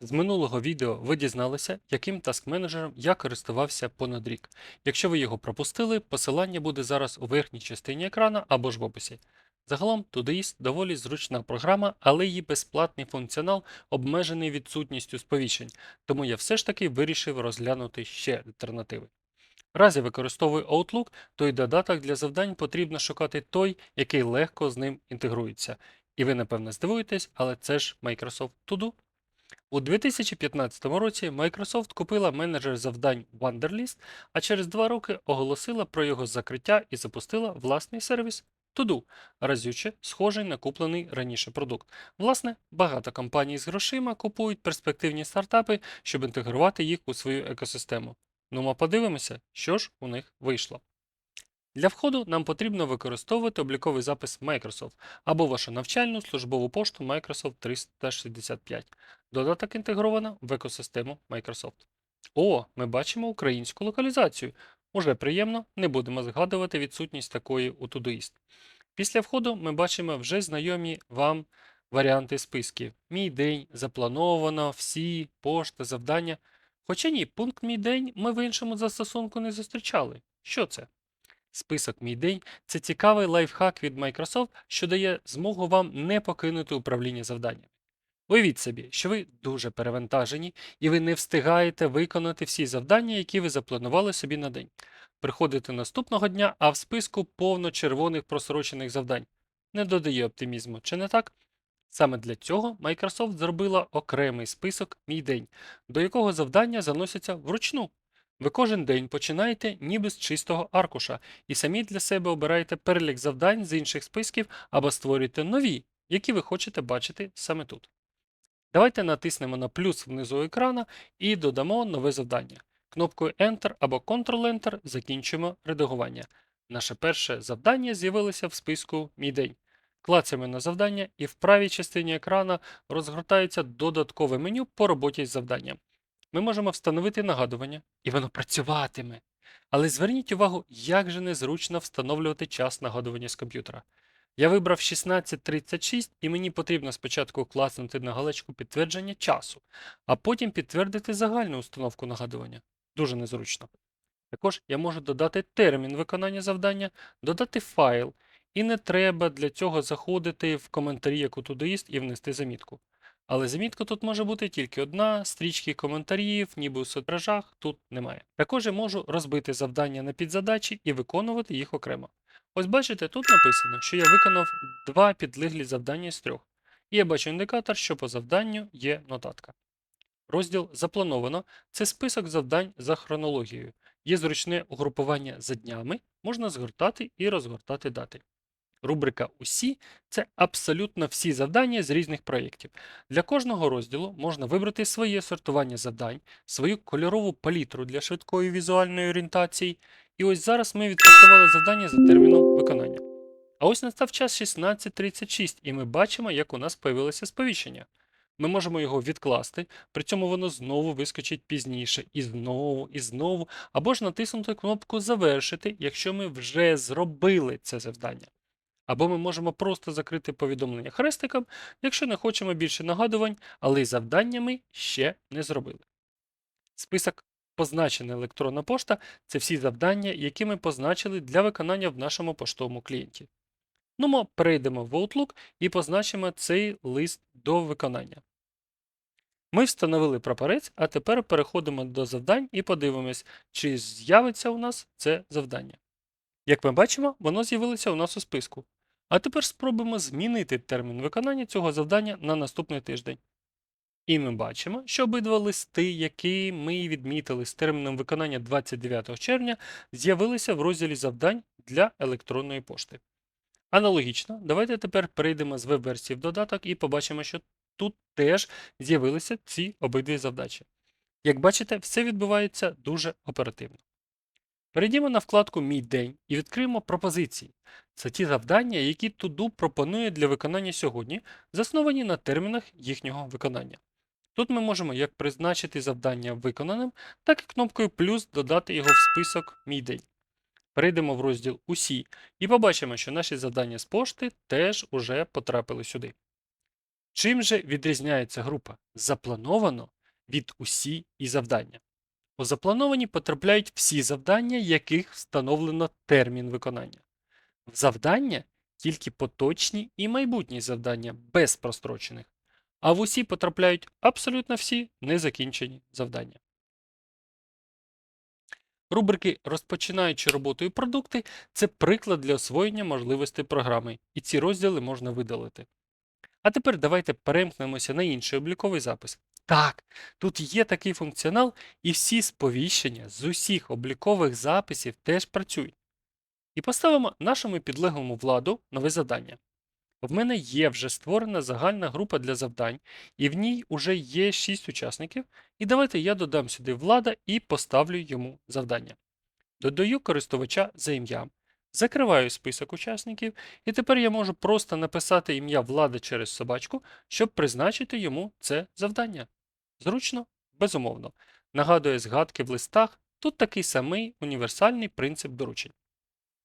З минулого відео ви дізналися, яким таскменеджером я користувався понад рік. Якщо ви його пропустили, посилання буде зараз у верхній частині екрана або ж в описі. Загалом Todoist доволі зручна програма, але її безплатний функціонал обмежений відсутністю сповіщень, тому я все ж таки вирішив розглянути ще альтернативи. Разі використовую Outlook, то й додаток для завдань потрібно шукати той, який легко з ним інтегрується. І ви, напевно, здивуєтесь, але це ж Microsoft To Do. У 2015 році Microsoft купила менеджер завдань Wunderlist, а через два роки оголосила про його закриття і запустила власний сервіс To-Do, разюче схожий на куплений раніше продукт. Власне, багато компаній з грошима купують перспективні стартапи, щоб інтегрувати їх у свою екосистему. Ну, ми подивимося, що ж у них вийшло. Для входу нам потрібно використовувати обліковий запис Microsoft або вашу навчальну службову пошту Microsoft 365. Додаток інтегровано в екосистему Microsoft. О, ми бачимо українську локалізацію. Уже приємно, не будемо згадувати відсутність такої у Todoist. Після входу ми бачимо вже знайомі вам варіанти списків. Мій день, заплановано, всі, пошта, завдання. Хоча ні, пункт Мій день ми в іншому застосунку не зустрічали. Що це? Список Мій день це цікавий лайфхак від Microsoft, що дає змогу вам не покинути управління завданнями. Уявіть собі, що ви дуже перевантажені і ви не встигаєте виконати всі завдання, які ви запланували собі на день. Приходите наступного дня, а в списку повно червоних просрочених завдань. Не додає оптимізму, чи не так? Саме для цього Microsoft зробила окремий список Мій день, до якого завдання заносяться вручну. Ви кожен день починаєте ніби з чистого аркуша і самі для себе обираєте перелік завдань з інших списків або створюєте нові, які ви хочете бачити саме тут. Давайте натиснемо на плюс внизу екрана і додамо нове завдання. Кнопкою Enter або Ctrl-Enter закінчимо редагування. Наше перше завдання з'явилося в списку Мій день. Клацаємо на завдання і в правій частині екрана розгортається додаткове меню по роботі з завданням. Ми можемо встановити нагадування, і воно працюватиме. Але зверніть увагу, як же незручно встановлювати час нагадування з комп'ютера. Я вибрав 16.36 і мені потрібно спочатку класнути на галочку підтвердження часу, а потім підтвердити загальну установку нагадування. Дуже незручно. Також я можу додати термін виконання завдання, додати файл, і не треба для цього заходити в коментарі, як у Todoist, і внести замітку. Але замітка тут може бути тільки одна, стрічки коментарів, ніби у соцмережах тут немає. Також я можу розбити завдання на підзадачі і виконувати їх окремо. Ось бачите, тут написано, що я виконав два підлеглі завдання з трьох. І я бачу індикатор, що по завданню є нотатка. Розділ Заплановано це список завдань за хронологією. Є зручне угрупування за днями, можна згортати і розгортати дати. Рубрика Усі це абсолютно всі завдання з різних проєктів. Для кожного розділу можна вибрати своє сортування завдань, свою кольорову палітру для швидкої візуальної орієнтації. І ось зараз ми відпрацювали завдання за терміном виконання. А ось настав час 16.36, і ми бачимо, як у нас появилося сповіщення. Ми можемо його відкласти, при цьому воно знову вискочить пізніше, і знову, і знову, або ж натиснути кнопку Завершити, якщо ми вже зробили це завдання. Або ми можемо просто закрити повідомлення хрестиком, якщо не хочемо більше нагадувань, але й завдання ми ще не зробили. Список позначена електронна пошта це всі завдання, які ми позначили для виконання в нашому поштовому клієнті. Ну, ми перейдемо в Outlook і позначимо цей лист до виконання. Ми встановили прапорець, а тепер переходимо до завдань і подивимось, чи з'явиться у нас це завдання. Як ми бачимо, воно з'явилося у нас у списку. А тепер спробуємо змінити термін виконання цього завдання на наступний тиждень. І ми бачимо, що обидва листи, які ми відмітили з терміном виконання 29 червня, з'явилися в розділі завдань для електронної пошти. Аналогічно, давайте тепер перейдемо з веб-версії в додаток і побачимо, що тут теж з'явилися ці обидві завдачі. Як бачите, все відбувається дуже оперативно. Перейдімо на вкладку Мій день і відкриємо пропозиції. Це ті завдання, які Todo пропонує для виконання сьогодні, засновані на термінах їхнього виконання. Тут ми можемо як призначити завдання виконаним, так і кнопкою плюс додати його в список Мій день. Перейдемо в розділ Усі і побачимо, що наші завдання з пошти теж уже потрапили сюди. Чим же відрізняється група заплановано від усі і завдання? У заплановані потрапляють всі завдання, яких встановлено термін виконання. В завдання тільки поточні і майбутні завдання без прострочених, а в усі потрапляють абсолютно всі незакінчені завдання. Рубрики Розпочинаючи роботою продукти це приклад для освоєння можливостей програми, і ці розділи можна видалити. А тепер давайте перемкнемося на інший обліковий запис. Так, тут є такий функціонал, і всі сповіщення з усіх облікових записів теж працюють. І поставимо нашому підлеглому владу нове завдання. В мене є вже створена загальна група для завдань, і в ній вже є 6 учасників. І давайте я додам сюди влада і поставлю йому завдання. Додаю користувача за ім'ям, закриваю список учасників, і тепер я можу просто написати ім'я влада через собачку, щоб призначити йому це завдання. Зручно, безумовно. Нагадує згадки в листах, тут такий самий універсальний принцип доручень.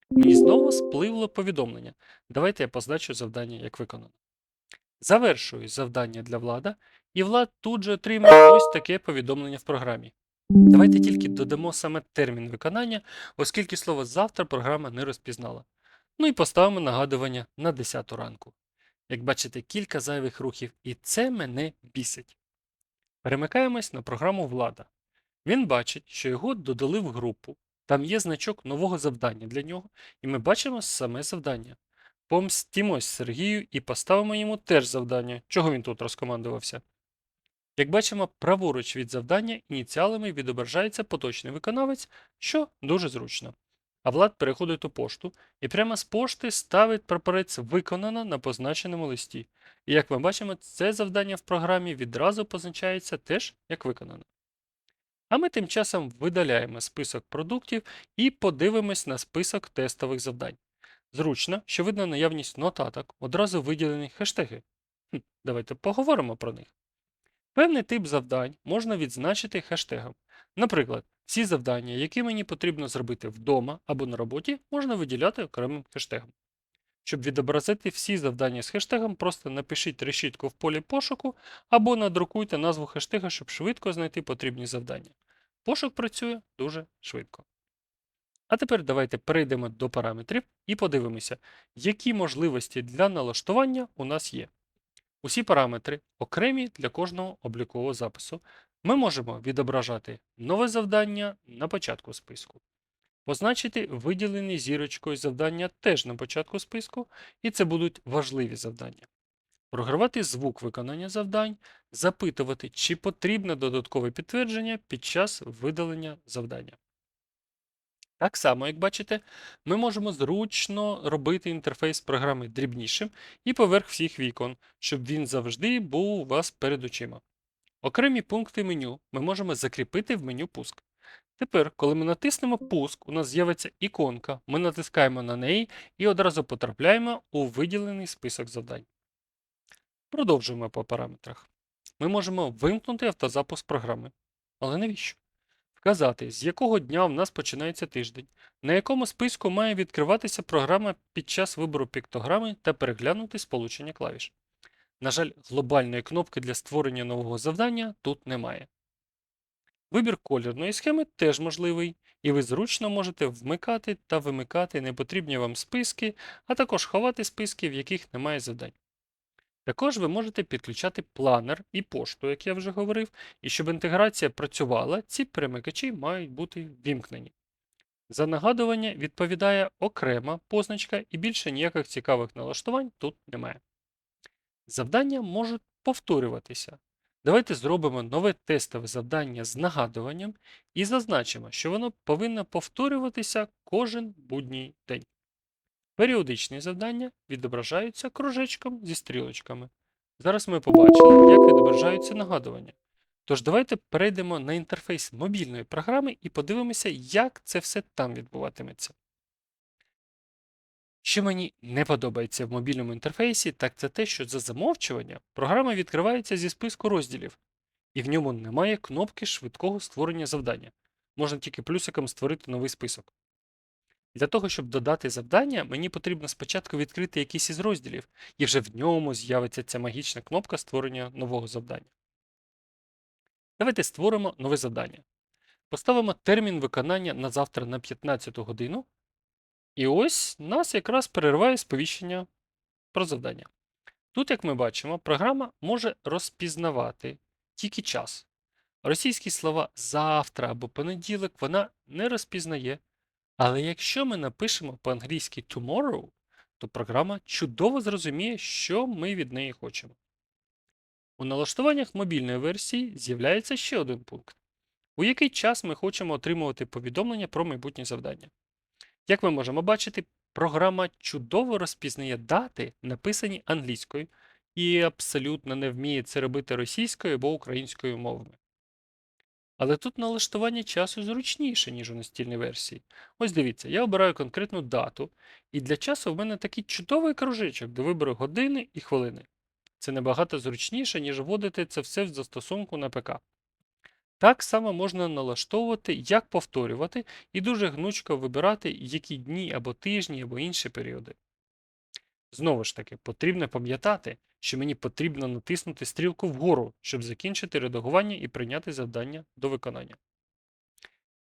Мені знову спливло повідомлення. Давайте я позначу завдання як виконано. Завершую завдання для влада, і влад тут же отримає ось таке повідомлення в програмі. Давайте тільки додамо саме термін виконання, оскільки слово завтра програма не розпізнала. Ну і поставимо нагадування на 10 ранку. Як бачите, кілька зайвих рухів, і це мене бісить. Перемикаємось на програму влада. Він бачить, що його додали в групу, там є значок нового завдання для нього, і ми бачимо саме завдання. Помстімось Сергію і поставимо йому теж завдання, чого він тут розкомандувався. Як бачимо, праворуч від завдання ініціалами відображається поточний виконавець, що дуже зручно. А Влад переходить у пошту і прямо з пошти ставить прапорець виконано на позначеному листі. І як ми бачимо, це завдання в програмі відразу позначається теж як виконано. А ми тим часом видаляємо список продуктів і подивимось на список тестових завдань. Зручно, що видно наявність нотаток, одразу виділені хештеги. Хм, давайте поговоримо про них. Певний тип завдань можна відзначити хештегом. Наприклад, всі завдання, які мені потрібно зробити вдома або на роботі, можна виділяти окремим хештегом. Щоб відобразити всі завдання з хештегом, просто напишіть решітку в полі пошуку або надрукуйте назву хештега, щоб швидко знайти потрібні завдання. Пошук працює дуже швидко. А тепер давайте перейдемо до параметрів і подивимося, які можливості для налаштування у нас є. Усі параметри, окремі для кожного облікового запису, ми можемо відображати нове завдання на початку списку. Позначити виділені зірочкою завдання теж на початку списку, і це будуть важливі завдання. Програвати звук виконання завдань, запитувати, чи потрібне додаткове підтвердження під час видалення завдання. Так само, як бачите, ми можемо зручно робити інтерфейс програми дрібнішим і поверх всіх вікон, щоб він завжди був у вас перед очима. Окремі пункти меню ми можемо закріпити в меню пуск. Тепер, коли ми натиснемо пуск, у нас з'явиться іконка, ми натискаємо на неї і одразу потрапляємо у виділений список завдань. Продовжуємо по параметрах. Ми можемо вимкнути автозапуск програми. Але навіщо? Вказати, з якого дня в нас починається тиждень, на якому списку має відкриватися програма під час вибору піктограми та переглянути сполучення клавіш. На жаль, глобальної кнопки для створення нового завдання тут немає. Вибір колірної схеми теж можливий, і ви зручно можете вмикати та вимикати непотрібні вам списки, а також ховати списки, в яких немає завдань. Також ви можете підключати планер і пошту, як я вже говорив, і щоб інтеграція працювала, ці перемикачі мають бути вімкнені. За нагадування відповідає окрема позначка і більше ніяких цікавих налаштувань тут немає. Завдання можуть повторюватися. Давайте зробимо нове тестове завдання з нагадуванням і зазначимо, що воно повинно повторюватися кожен будній день. Періодичні завдання відображаються кружечком зі стрілочками. Зараз ми побачили, як відображаються нагадування. Тож давайте перейдемо на інтерфейс мобільної програми і подивимося, як це все там відбуватиметься. Що мені не подобається в мобільному інтерфейсі, так це те, що за замовчування програма відкривається зі списку розділів, і в ньому немає кнопки швидкого створення завдання. Можна тільки плюсиком створити новий список. Для того, щоб додати завдання, мені потрібно спочатку відкрити якийсь із розділів, і вже в ньому з'явиться ця магічна кнопка створення нового завдання. Давайте створимо нове завдання. Поставимо термін виконання на завтра на 15 годину. І ось нас якраз перериває сповіщення про завдання. Тут, як ми бачимо, програма може розпізнавати тільки час. Російські слова завтра або понеділок вона не розпізнає. Але якщо ми напишемо по-англійськи tomorrow, то програма чудово зрозуміє, що ми від неї хочемо. У налаштуваннях мобільної версії з'являється ще один пункт, у який час ми хочемо отримувати повідомлення про майбутнє завдання. Як ми можемо бачити, програма чудово розпізнає дати, написані англійською, і абсолютно не вміє це робити російською або українською мовами. Але тут налаштування часу зручніше, ніж у настільній версії. Ось дивіться, я обираю конкретну дату, і для часу в мене такий чудовий кружечок, де виберу години і хвилини. Це набагато зручніше, ніж вводити це все в застосунку на ПК. Так само можна налаштовувати, як повторювати, і дуже гнучко вибирати, які дні або тижні, або інші періоди. Знову ж таки, потрібно пам'ятати, що мені потрібно натиснути стрілку вгору, щоб закінчити редагування і прийняти завдання до виконання.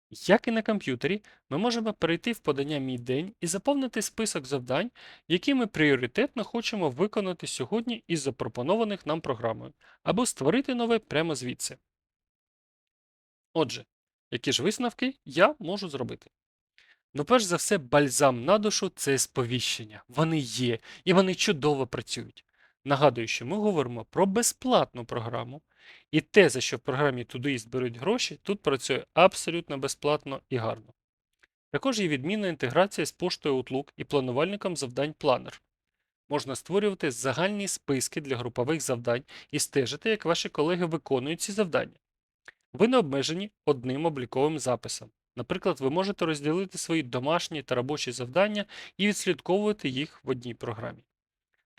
Як і на комп'ютері, ми можемо перейти в подання Мій день і заповнити список завдань, які ми пріоритетно хочемо виконати сьогодні із запропонованих нам програмою, або створити нове прямо звідси. Отже, які ж висновки я можу зробити? Ну, перш за все, бальзам на душу це сповіщення. Вони є, і вони чудово працюють. Нагадую, що ми говоримо про безплатну програму, і те, за що в програмі Todoist беруть гроші, тут працює абсолютно безплатно і гарно. Також є відмінна інтеграція з поштою Outlook і планувальником завдань Planner. Можна створювати загальні списки для групових завдань і стежити, як ваші колеги виконують ці завдання. Ви не обмежені одним обліковим записом. Наприклад, ви можете розділити свої домашні та робочі завдання і відслідковувати їх в одній програмі.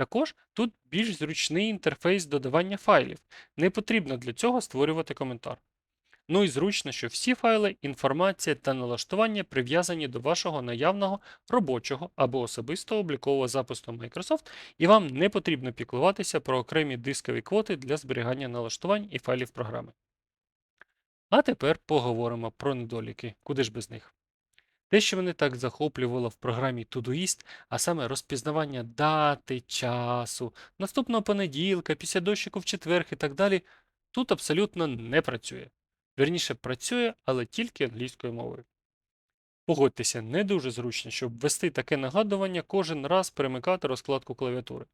Також тут більш зручний інтерфейс додавання файлів, не потрібно для цього створювати коментар. Ну і зручно, що всі файли, інформація та налаштування прив'язані до вашого наявного робочого або особистого облікового запису Microsoft, і вам не потрібно піклуватися про окремі дискові квоти для зберігання налаштувань і файлів програми. А тепер поговоримо про недоліки, куди ж без них. Те, що мене так захоплювало в програмі Todoist, а саме розпізнавання дати, часу, наступного понеділка, після дощику в четверг і так далі, тут абсолютно не працює. Вірніше працює, але тільки англійською мовою. Погодьтеся, не дуже зручно, щоб ввести таке нагадування кожен раз перемикати розкладку клавіатури.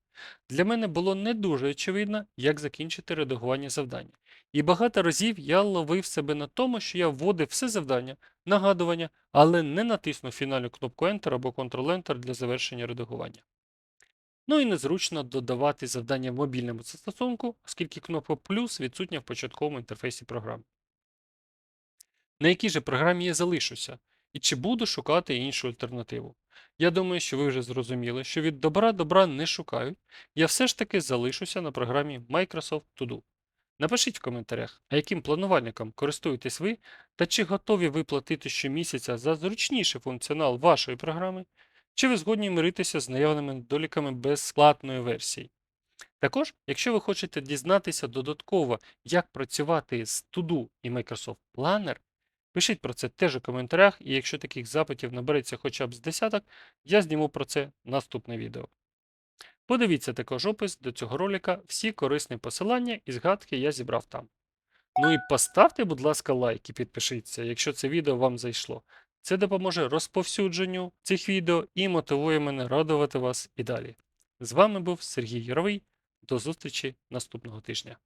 Для мене було не дуже очевидно, як закінчити редагування завдання. І багато разів я ловив себе на тому, що я вводив все завдання, нагадування, але не натиснув фінальну кнопку Enter або Ctrl-Enter для завершення редагування. Ну і незручно додавати завдання в мобільному застосунку, оскільки кнопка плюс відсутня в початковому інтерфейсі програми. На якій же програмі я залишуся? І чи буду шукати іншу альтернативу? Я думаю, що ви вже зрозуміли, що від добра добра не шукають, я все ж таки залишуся на програмі Microsoft To Do. Напишіть в коментарях, а яким планувальником користуєтесь ви, та чи готові ви платити щомісяця за зручніший функціонал вашої програми, чи ви згодні миритися з наявними недоліками безплатної версії. Також, якщо ви хочете дізнатися додатково, як працювати з To-Do і Microsoft Planner, Пишіть про це теж у коментарях, і якщо таких запитів набереться хоча б з десяток, я зніму про це наступне відео. Подивіться також опис до цього ролика, всі корисні посилання і згадки я зібрав там. Ну і поставте, будь ласка, лайк і підпишіться, якщо це відео вам зайшло. Це допоможе розповсюдженню цих відео і мотивує мене радувати вас і далі. З вами був Сергій Яровий. До зустрічі наступного тижня.